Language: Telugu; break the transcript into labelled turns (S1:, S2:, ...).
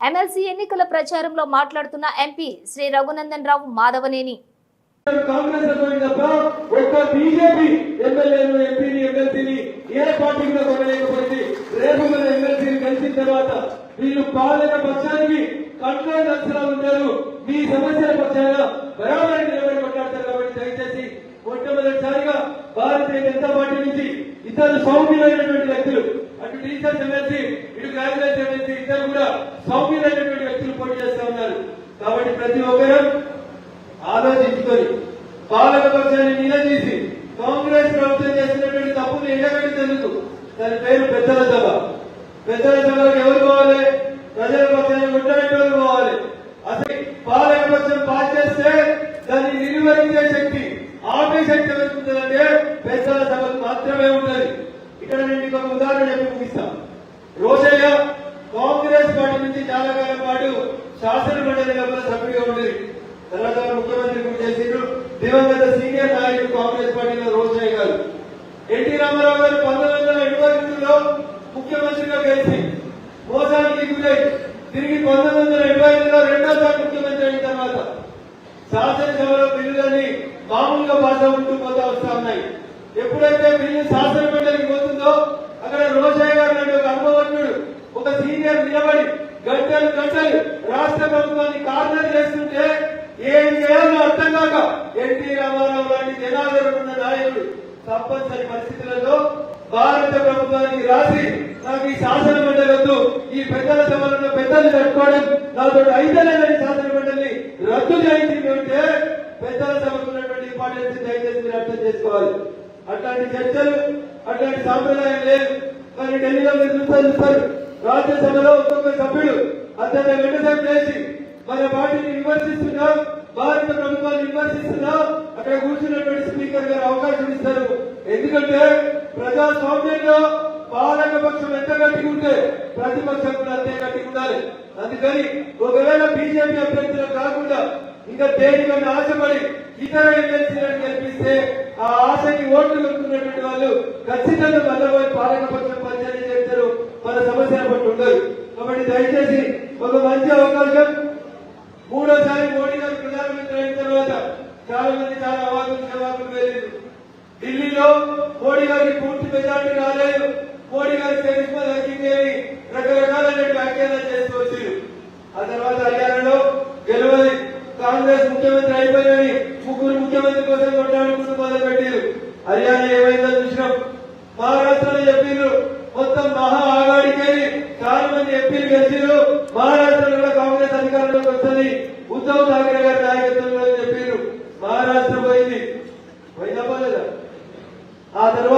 S1: ఎమ్మెల్సీ ఎన్నికల ప్రచారంలో మాట్లాడుతున్న ఎంపీ శ్రీ రఘునందన్ రావు మాధవనేని.
S2: కాంగ్రెస్ తప్ప ఒక్క బీజేపీ ఎంపీని ఎమ్మెల్సీని ఏ కొనలేకపోయింది. రేపు మన ఎమ్మెల్సీని తర్వాత వీళ్ళు పాలన పక్షానికి కంట్రోల్ మీ సమస్యల పక్షాన నిలబడి కాబట్టి దయచేసి మొట్టమొదటిసారిగా భారతీయ జనతా పార్టీ నుంచి ఇతర సౌమ్యులైనటువంటి వ్యక్తులు అటు టీచర్స్ ఎమ్మెల్సీ ఇటు కాంగ్రెస్ ఎమ్మెల్సీ ఇద్దరు కూడా సౌమ్యులైనటువంటి వ్యక్తులు పోటీ చేస్తూ ఉన్నారు. కాబట్టి ప్రతి ఒక్కరూ ఆలోచించుకొని పాలక పక్షాన్ని నిలదీసి కాంగ్రెస్ ప్రభుత్వం చేసినటువంటి తప్పులు తెలుసు దాని పేరు పెద్దల సభ. పెద్దల సభలకు ఎవరు పోవాలి? ప్రజల పక్షాన్ని ఉండేటోళ్ళు పోవాలి. అసలు పాలక పక్షం పాస్ చేస్తే దాన్ని నిర్వహించే శక్తి ఆపే శక్తి ఎవరికి పెద్దల సభకు మాత్రమే ఉండాలి ఇక్కడ నేను మీకు ఒక ఉదాహరణ చెప్పి రోజయ్య కాంగ్రెస్ పార్టీ నుంచి చాలా కాలం పాటు శాసన మండలి సభ్యుడిగా ఉండేది తర్వాత ముఖ్యమంత్రి కూడా చేసిండ్రు. దివంగత సీనియర్ నాయకుడు కాంగ్రెస్ పార్టీలో రోజయ్య గారు. ఎన్టీ రామారావు గారు పంతొమ్మిది వందల ఎనభై ఎనిమిదిలో ముఖ్యమంత్రిగా కలిసి మోసానికి గురై తిరిగి పంతొమ్మిది వందల ఎనభై ఐదులో రెండోసారి ముఖ్యమంత్రి అయిన తర్వాత శాసనసభలో బిల్లులన్నీ మామూలుగా పాస్ అవుతూ పోతా వస్తా ఉన్నాయి. ఎప్పుడైతే బిల్లు శాసనమండలికి పోతుందో అక్కడ రోషయ్య గారు లాంటి ఒక అనుభవజ్ఞుడు ఒక సీనియర్ నిలబడి గంటలు గంటలు రాష్ట్ర ప్రభుత్వాన్ని కార్నర్ చేస్తుంటే ఏం చేయాలో అర్థం కాక ఎన్టీ రామారావు లాంటి జనాదరణ ఉన్న నాయకుడు తప్పనిసరి పరిస్థితులలో భారత ప్రభుత్వానికి రాసి నాకు ఈ శాసన మండలి వద్దు ఈ పెద్దల సభలో పెద్దలు కట్టుకోవడం నాతో ఐదలేదని శాసన మండలిని రద్దు చేయించింది అంటే పెద్దల సభకు ఉన్నటువంటి ఇంపార్టెన్స్ దయచేసి మీరు అర్థం చేసుకోవాలి. అట్లాంటి చర్చలు అట్లాంటి సాంప్రదాయం లేదు. కానీ ఢిల్లీలో మీరు చూస్తారు చూస్తారు. రాజ్యసభలో ఒక్కొక్క సభ్యుడు అత్యంత వెంటసేపు చేసి మన పార్టీని విమర్శిస్తున్నా భారత ప్రభుత్వాన్ని విమర్శిస్తున్నా. అక్కడ కూర్చున్నటువంటి స్పీకర్ గారు అవకాశం ఇస్తారు. ఎందుకంటే ప్రజాస్వామ్యంలో పాలక పక్షం ఎంత గట్టిగా ఉంటే ప్రతిపక్షం కూడా అంతే గట్టిగా ఉండాలి. అందుకని ఒకవేళ బీజేపీ అభ్యర్థులకు కాకుండా ఇంకా దేనికన్నా ఆశపడి ఇతర ఎమ్మెల్సీలను గెలిపిస్తే ఆ ఆశకి ఓట్లు కొట్టుకున్నటువంటి వాళ్ళు ఖచ్చితంగా మళ్ళీ పాలక పక్షం పనిచేయని చెప్తారు మన సమస్యల పట్ల ఉండరు కాబట్టి దయచేసి ఒక మంచి అవకాశం మూడోసారి మోడీ గారు ప్రధానమంత్రి అయిన తర్వాత చాలా మంది చాలా అవాకులు చవాకులు వెళ్ళారు ఢిల్లీలో మోడీ గారికి పూర్తి మెజార్టీ రాలేదు. మోడీ గారి చరిత్ర తగ్గింది రకరకాలైన వ్యాఖ్యానాలు చేస్తూ వచ్చారు. ఆ తర్వాత హర్యానాలో గెలవని కాంగ్రెస్ ముఖ్యమంత్రి అయిపోయిందని ముగ్గురు ముఖ్యమంత్రి కోసం కొట్టాడుకుంటూ చాలా మంది ఎంపీలు గెలిచారు మహారాష్ట్రలో కూడా కాంగ్రెస్ అధికారంలోకి వస్తుంది. ఉద్దవ్ ఠాకరే గారి నాయకత్వంలో చెప్పారు మహారాష్ట్ర పోయింది. పోయిందా పోలేదా? ఆ తర్వాత